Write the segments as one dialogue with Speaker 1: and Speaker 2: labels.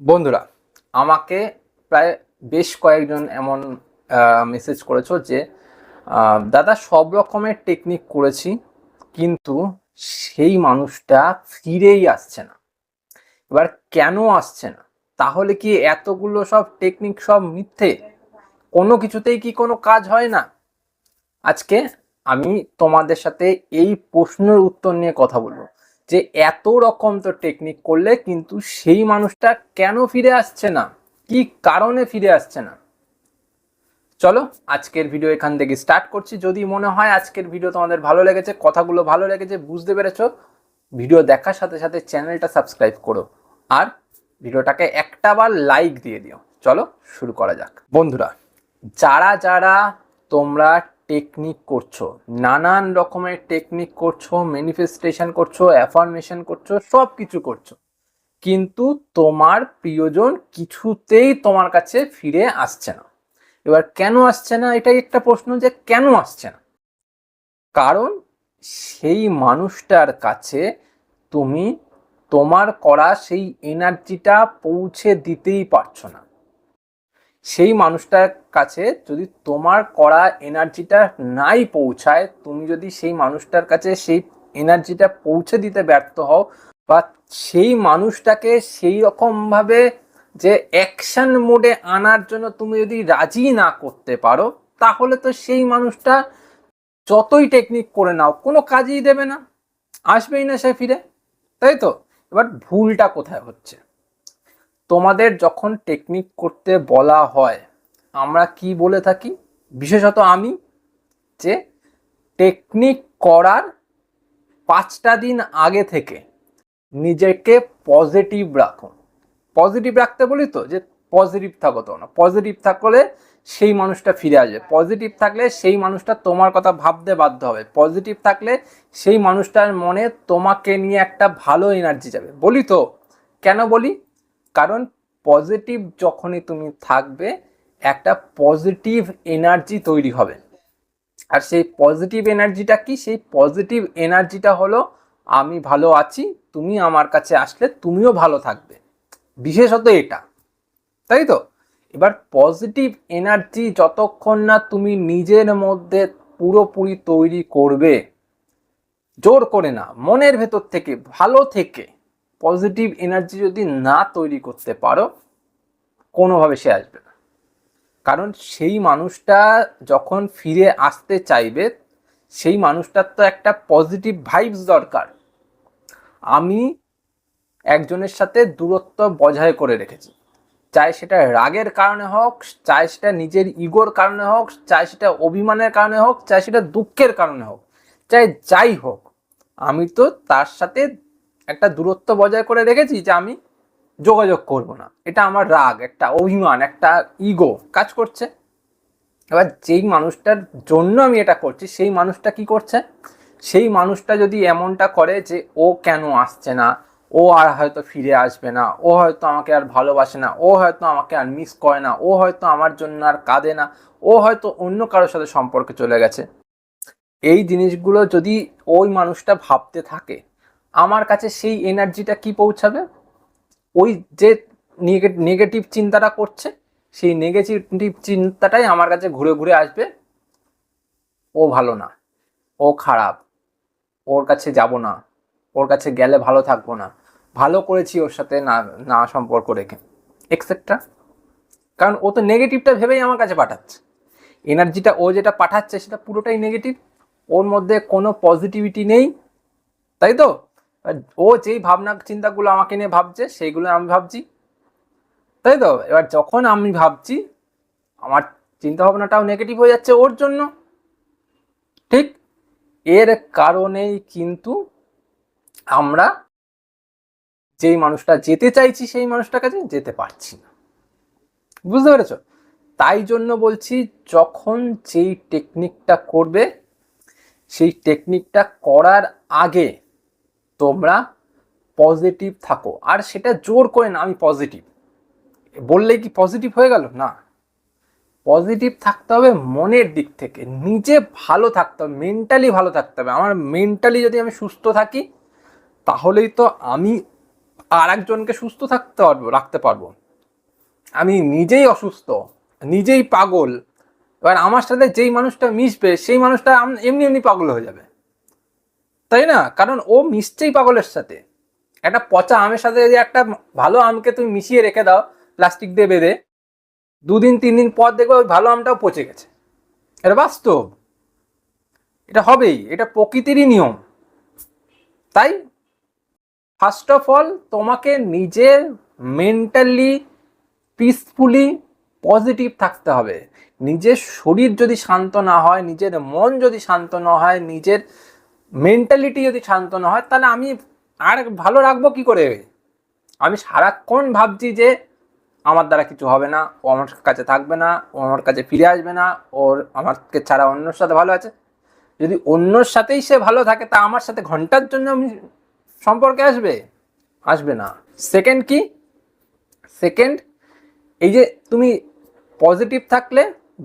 Speaker 1: বন্ধুরা, আমাকে প্রায় বেশ কয়েকজন এমন মেসেজ করেছ যে দাদা সব রকমের টেকনিক করেছি, কিন্তু সেই মানুষটা ফিরেই আসছে না। এবার কেন আসছে না? তাহলে কি এতগুলো সব টেকনিক সব মিথ্যে? কোনো কিছুতেই কি কোনো কাজ হয় না? আজকে আমি তোমাদের সাথে এই প্রশ্নের উত্তর নিয়ে কথা বলব। যে এত রকম তো টেকনিক করলে কিন্তু সেই মানুষটা কেন ফিরে আসছে না? কি কারণে ফিরে আসছে না? চলো, আজকের ভিডিও এখান থেকে স্টার্ট করছি। যদি মনে হয় আজকের ভিডিও তোমাদের ভালো লেগেছে, কথাগুলো ভালো লেগেছে, বুঝতে পেরেছ ভিডিও দেখার সাথে সাথে চ্যানেলটা সাবস্ক্রাইব করো। আর ভিডিওটাকে একটা বার লাইক দিয়ে দিও। চলো, শুরু করা যাক। বন্ধুরা, যারা যারা তোমরা টেকনিক করছ? নানান রকমের টেকনিক করছ ম্যানিফেস্টেশন করছ অ্যাফার্মেশন করছ সব কিছু করছ। কিন্তু তোমার প্রিয়জন কিছুতেই তোমার কাছে ফিরে আসছে না। এবার কেন আসছে না? এটাই একটা প্রশ্ন যে কেন আসছে না? কারণ সেই মানুষটার কাছে তুমি তোমার করা সেই এনার্জিটা পৌঁছে দিতেই পারছ না। সেই মানুষটার কাছে যদি তোমার করা এনার্জিটা নাই পৌঁছায়, তুমি যদি সেই মানুষটার কাছে সেই এনার্জিটা পৌঁছে দিতে ব্যর্থ হও বা সেই মানুষটাকে সেই রকমভাবে যে অ্যাকশন মোডে আনার জন্য তুমি যদি রাজি না করতে পারো, তাহলে তো সেই মানুষটা যতই টেকনিক করে নাও, কোনো কাজই দেবে না। আসবেই না সে ফিরে, তাই তো? এবার ভুলটা কোথায় হচ্ছে? তোমাদের যখন টেকনিক করতে বলা হয়, আমরা কি বলে থাকি? বিশেষত আমি যে টেকনিক করার পাঁচটা দিন আগে থেকে নিজেকে পজিটিভ রাখো। পজিটিভ রাখতে বলি তো? যে পজিটিভ থাকো তো না পজিটিভ থাকলে সেই মানুষটা ফিরে আসবে। পজিটিভ থাকলে সেই মানুষটা তোমার কথা ভাবতে বাধ্য হবে। পজিটিভ থাকলে সেই মানুষটার মনে তোমাকে নিয়ে একটা ভালো এনার্জি যাবে। বলি তো? কেন বলি? কারণ পজিটিভ যখনই তুমি থাকবে, একটা পজিটিভ এনার্জি তৈরি হবে। আর সেই পজিটিভ এনার্জিটা কি? সেই পজিটিভ এনার্জিটা হলো, আমি ভালো আছি, তুমি আমার কাছে আসলে তুমিও ভালো থাকবে। বিশেষত এটা। তাই তো? এবার পজিটিভ এনার্জি যতক্ষণ না তুমি নিজের মধ্যে পুরোপুরি তৈরি করবে, জোর করে না, মনের ভেতর থেকে, ভালো থেকে পজিটিভ এনার্জি যদি না তৈরি করতে পারো, কোনোভাবে সে আসবে না। কারণ সেই মানুষটা যখন ফিরে আসতে চাইবে, সেই মানুষটার তো একটা পজিটিভ ভাইবস দরকার। আমি একজনের সাথে দূরত্ব বজায় করে রেখেছি। চাই সেটা রাগের কারণে হোক, চাই সেটা নিজের ইগোর কারণে হোক, চাই সেটা অভিমানের কারণে হোক, চাই সেটা দুঃখের কারণে হোক। চাই যাই হোক, আমি তো তার সাথে একটা দূরত্ব বজায় করে রেখেছি যে আমি যোগাযোগ করব না। এটা আমার রাগ, একটা অভিমান, একটা ইগো কাজ করছে। এবার যেই মানুষটার জন্য আমি এটা করছি, সেই মানুষটা কি করছে? সেই মানুষটা যদি এমনটা করে যে ও কেন আসছে না, ও আর হয়তো ফিরে আসবে না, ও হয়তো আমাকে আর ভালোবাসে না, ও হয়তো আমাকে আর মিস করে না, ও হয়তো আমার জন্য আর কাঁদে না, ও হয়তো অন্য কারোর সাথে সম্পর্কে চলে গেছে। এই জিনিসগুলো যদি ওই মানুষটা ভাবতে থাকে আমার কাছে সেই এনার্জিটা কি পৌঁছাবে? ওই যে নেগেটিভ চিন্তাটা করছে, সেই নেগেটিভ চিন্তাটাই আমার কাছে ঘুরে ঘুরে আসবে। ও ভালো না, ও খারাপ, ওর কাছে যাব না, ওর কাছে গেলে ভালো থাকব না। ভালো করেছি ওর সাথে না না সম্পর্ক রেখে এক্সেট্রা কারণ ও তো নেগেটিভটা ভেবেই আমার কাছে পাঠাচ্ছে। এনার্জিটা ও যেটা পাঠাচ্ছে সেটা পুরোটাই নেগেটিভ, ওর মধ্যে কোনো পজিটিভিটি নেই, তাই তো? ও যেই ভাবনা চিন্তাগুলো আমাকে নিয়ে ভাবছে, সেইগুলো আমি ভাবছি। তাই তো? এবার যখন আমি ভাবছি, আমার চিন্তা ভাবনাটাও নেগেটিভ হয়ে যাচ্ছে ওর জন্য। ঠিক? এর কারণেই কিন্তু আমরা যেই মানুষটা যেতে চাইছি, সেই মানুষটার কাছে যেতে পারছি না। বুঝতে পেরেছ? তাই জন্য বলছি, যখন যেই টেকনিকটা করবে, সেই টেকনিকটা করার আগে তোমরা পজিটিভ থাকো। আর সেটা জোর করে না, আমি পজিটিভ বললেই কি পজিটিভ হয়ে গেল? না। পজিটিভ থাকতে হবে মনের দিক থেকে। নিজে ভালো থাকতে হবে মেন্টালি ভালো থাকতে হবে। আমার মেন্টালি যদি আমি সুস্থ থাকি, তাহলেই তো আমি আর একজনকে সুস্থ থাকতে পারব, রাখতে পারব। আমি নিজেই অসুস্থ, নিজেই পাগল। এবার আমার সাথে যেই মানুষটা মিশবে, সেই মানুষটা এমনি এমনি পাগল হয়ে যাবে। তাই না? কারণ ও মিশছেই পাগলের সাথে। একটা পচা আমের সাথে যদি একটা ভালো আমকে তুমি মিশিয়ে রেখে দাও প্লাস্টিক দিয়ে বেঁধে, দুদিন তিন দিন পর দেখবে ওই ভালো আমটাও পচে গেছে। এটা বাস্তব। এটা হবেই। এটা প্রকৃতিরই নিয়ম। তাই ফার্স্ট অফ অল তোমাকে নিজের মেন্টালি পিসফুলি পজিটিভ থাকতে হবে। নিজের শরীর যদি শান্ত না হয়, নিজের মন যদি শান্ত না হয়, নিজের মেন্টালিটি যদি শান্ত না হয়, তাহলে আমি আর ভালো রাখব কি করে? আমি সারাক্ষণ ভাবছি যে আমার দ্বারা কিছু হবে না, ও আমার কাছে থাকবে না, ও আমার কাছে ফিরে আসবে না, ওর আমাকে ছাড়া অন্যর সাথে ভালো আছে। যদি অন্যর সাথেই সে ভালো থাকে, তা আমার সাথে ঘণ্টার জন্য আমি সম্পর্কে আসবে? আসবে না। সেকেন্ড কি? সেকেন্ড এই যে তুমি পজিটিভ থাকলে,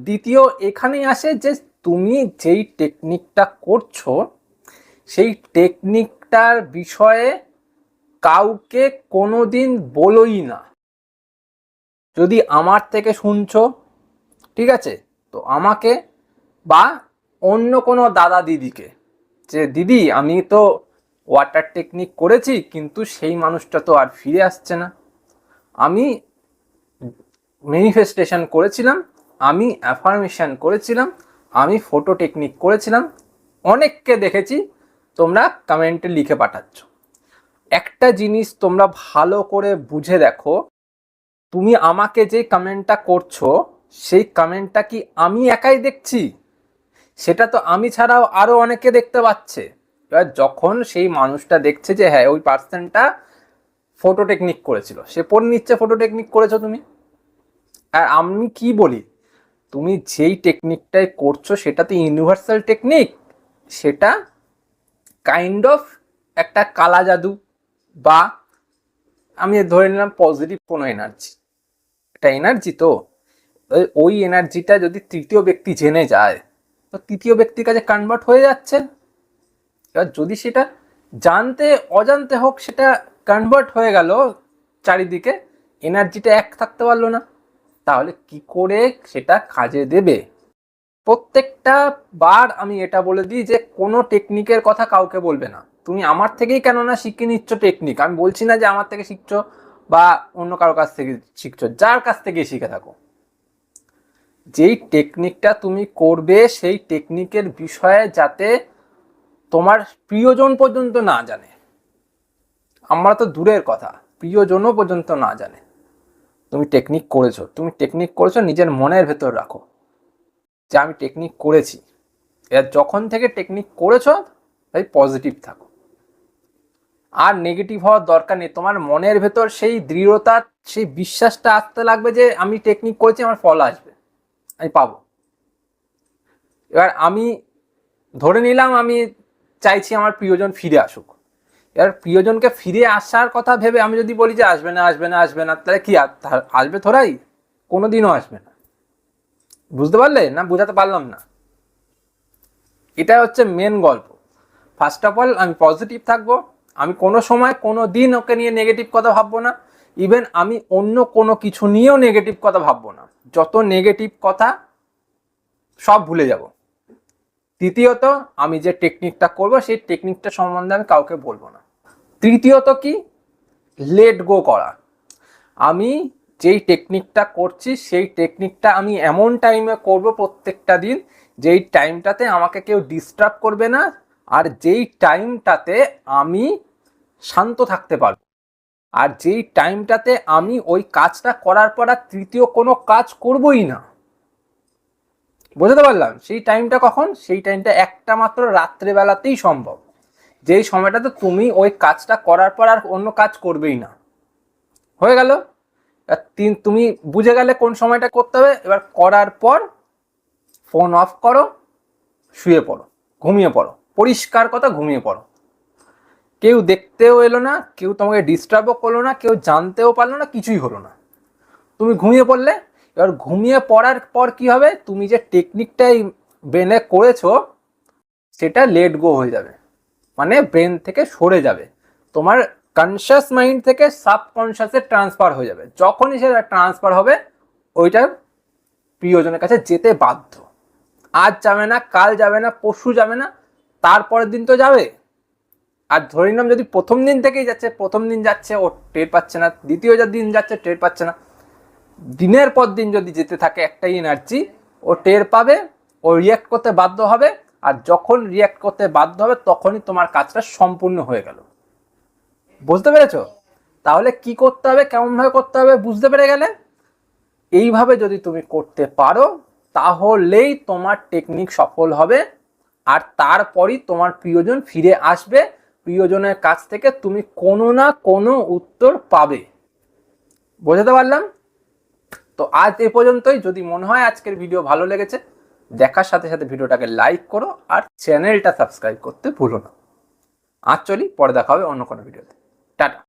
Speaker 1: দ্বিতীয় এখানেই আসে যে তুমি যেই টেকনিকটা করছ সেই টেকনিকটার বিষয়ে কাউকে কোনো দিন বলোই না। যদি আমার থেকে শুনছো, ঠিক আছে? তো আমাকে বা অন্য কোনো দাদা দিদিকে, যে দিদি, আমি তো ওয়াটার টেকনিক করেছি, কিন্তু সেই মানুষটা তো আর ফিরে আসছে না। আমি ম্যানিফেস্টেশন করেছিলাম, আমি অ্যাফার্মেশন করেছিলাম, আমি ফটো টেকনিক করেছিলাম, অনেককে দেখেছি তোমরা কমেন্টে লিখে পাঠাচ্ছ। একটা জিনিস তোমরা ভালো করে বুঝে দেখো, তুমি আমাকে যে কমেন্টটা করছ, সেই কমেন্টটা কি আমি একাই দেখছি? সেটা তো আমি ছাড়াও আরও অনেকে দেখতে পাচ্ছে। এবার যখন সেই মানুষটা দেখছে যে হ্যাঁ ওই পার্সনটা ফটো টেকনিক করেছিল, সে পড়ে নিচ্ছে ফটো টেকনিক করেছ তুমি? আর আমি কি বলি, তুমি যেই টেকনিকটাই করছ, সেটা তো ইউনিভার্সাল টেকনিক সেটা কাইন্ড অফ একটা কালা জাদু বা আমি ধরে নিলাম পজিটিভ কোনো এনার্জি এটা এনার্জি তো। ওই এনার্জিটা যদি তৃতীয় ব্যক্তি জেনে যায়, তো তৃতীয় ব্যক্তির কাছে কনভার্ট হয়ে যাচ্ছে। এবার যদি সেটা জানতে, অজান্তে হোক, সেটা কনভার্ট হয়ে গেল চারিদিকে এনার্জিটা এক থাকতে পারল না। তাহলে কি করে সেটা কাজে দেবে? প্রত্যেকটা বার আমি এটা বলে দিই যে কোনো টেকনিকের কথা কাউকে বলবে না। তুমি আমার থেকেই কেননা শিখে নিচ্ছ টেকনিক আমি বলছি না যে আমার থেকে শিখছো বা অন্য কারও কাছ থেকে শিখছো, যার কাছ থেকে শিখে থাকো। যেই টেকনিকটা তুমি করবে, সেই টেকনিকের বিষয়ে যাতে তোমার প্রিয়জন পর্যন্ত না জানে। আমরা তো দূরের কথা, প্রিয়জনও পর্যন্ত না জানে। তুমি টেকনিক করেছ, তুমি টেকনিক করেছ, নিজের মনের ভেতর রাখো। যে আমি টেকনিক করেছি এবার যখন থেকে টেকনিক করেছ, তাই পজিটিভ থাকো। আর নেগেটিভ হওয়ার দরকার নেই। তোমার মনের ভেতর সেই দৃঢ়তা, সেই বিশ্বাসটা আসতে লাগবে যে, আমি টেকনিক করেছি, আমার ফল আসবে। আমি পাবো। এবার আমি ধরে নিলাম, আমি চাইছি আমার প্রিয়জন ফিরে আসুক। এবার প্রিয়জনকে ফিরে আসার কথা ভেবে আমি যদি বলি যে, আসবে না আসবে না আসবে না, তাহলে কি আসবে থোড়াই? কোনো দিনও আসবে না। বুঝতে পারলে? না বোঝাতে পারলাম না। এটা হচ্ছে মেন গল্প। ফার্স্ট অফ অল আমি পজিটিভ থাকব। আমি কোনো সময়, কোনো দিন ওকে নিয়ে নেগেটিভ কথা ভাববো না। ইভেন আমি অন্য কোনো কিছু নিয়েও নেগেটিভ কথা ভাববো না। যত নেগেটিভ কথা, সব ভুলে যাব। তৃতীয়ত, আমি যে টেকনিকটা করব, সেই টেকনিকটা সম্বন্ধে আমি কাউকে বলব না। তৃতীয়ত কি? লেট গো করা। আমি যেই টেকনিকটা করছি, সেই টেকনিকটা আমি এমন টাইমে করব প্রত্যেকটা দিন যেই টাইমটাতে আমাকে কেউ ডিস্টার্ব করবে না, আর যেই টাইমটাতে আমি শান্ত থাকতে পারব। আর যেই টাইমটাতে আমি ওই কাজটা করার পর আর তৃতীয় কোনো কাজ করবই না। বুঝতে পারলাম? সেই টাইমটা কখন? সেই টাইমটা একটা মাত্র রাত্রেবেলাতেই সম্ভব। যেই সময়টাতে তুমি ওই কাজটা করার পর আর অন্য কাজ করবেই না। হয়ে গেল? তিন, তুমি বুঝে গেলে কোন সময়টা করতে হবে? এবার করার পর ফোন অফ করো, শুয়ে পড়ো, ঘুমিয়ে পড়ো। পরিষ্কার কথা, ঘুমিয়ে পড়ো। কেউ দেখতেও এলো না, কেউ তোমাকে ডিস্টার্বও করল না, কেউ জানতেও পারল না, কিছুই হলো না। তুমি ঘুমিয়ে পড়লে, এবার ঘুমিয়ে পড়ার পর কি হবে? তুমি যে টেকনিকটাই ব্রেনে করেছ, সেটা লেট গো হয়ে যাবে। মানে ব্রেন থেকে সরে যাবে। তোমার কনসিয়াস মাইন্ড থেকে সাবকনসিয়াসে ট্রান্সফার হয়ে যাবে। যখনই সেটা ট্রান্সফার হবে, ওইটা প্রিয়জনের কাছে যেতে বাধ্য। আজ যাবে না, কাল যাবে না, পরশু যাবে না, তারপরের দিন তো যাবে। আর ধরে নিলাম যদি প্রথম দিন থেকেই যাচ্ছে, প্রথম দিন যাচ্ছে, ও টের পাচ্ছে না, দ্বিতীয় যা দিন যাচ্ছে, টের পাচ্ছে না। দিনের পর দিন যদি যেতে থাকে একটাই এনার্জি ও টের পাবে, ও রিয়াক্ট করতে বাধ্য হবে, আর যখন রিয়াক্ট করতে বাধ্য হবে, তখনই তোমার কাজটা সম্পূর্ণ হয়ে গেল। বুঝতে পেরেছ? তাহলে কি করতে হবে, কেমনভাবে করতে হবে, বুঝতে পেরে গেলে? এইভাবে যদি তুমি করতে পারো তাহলেই তোমার টেকনিক সফল হবে। আর তারপরই তোমার প্রিয়জন ফিরে আসবে। প্রিয়জনের কাছ থেকে তুমি কোনো না কোনো উত্তর পাবে। বোঝাতে পারলাম? তো আজ এ পর্যন্তই। যদি মনে হয় আজকের ভিডিও ভালো লেগেছে, দেখার সাথে সাথে ভিডিওটাকে লাইক করো আর চ্যানেলটা সাবস্ক্রাইব করতে ভুলো না। আজ চলি, পরে দেখা হবে অন্য কোনো ভিডিওতে টাটা।